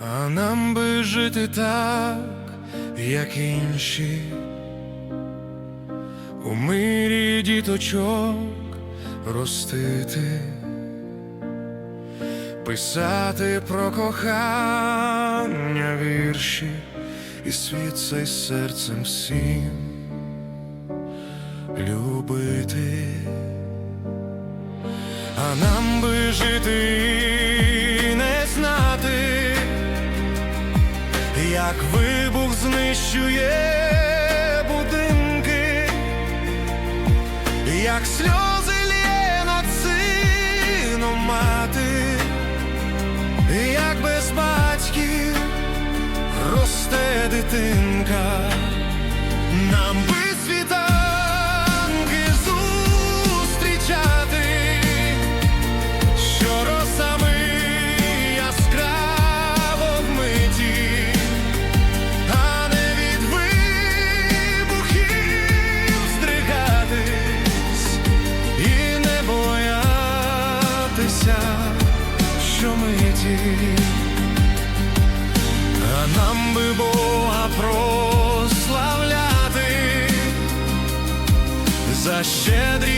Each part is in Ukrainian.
А нам би жити так, як інші, у мирі діточок ростити, писати про кохання вірші, і світ цей серцем всім любити. А нам би жити як вибух знищує будинки, як сльози лє над сином мати, як без батьків росте дитинка, нам миті, а нам би Бога прославляти за щедрі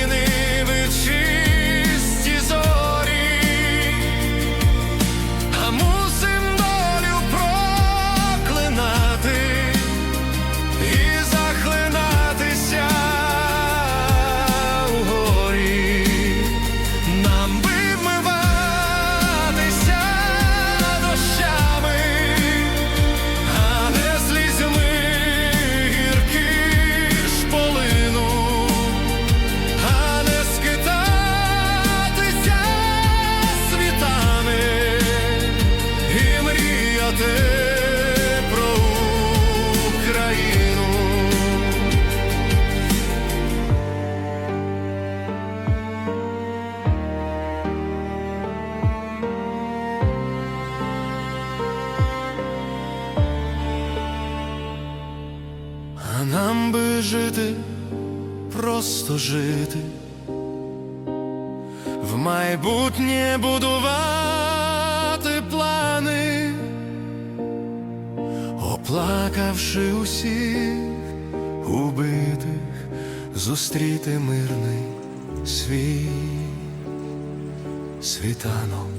Нам би жити, просто жити, в майбутнє будувати плани, оплакавши усіх убитих, зустріти мирний свій світанок.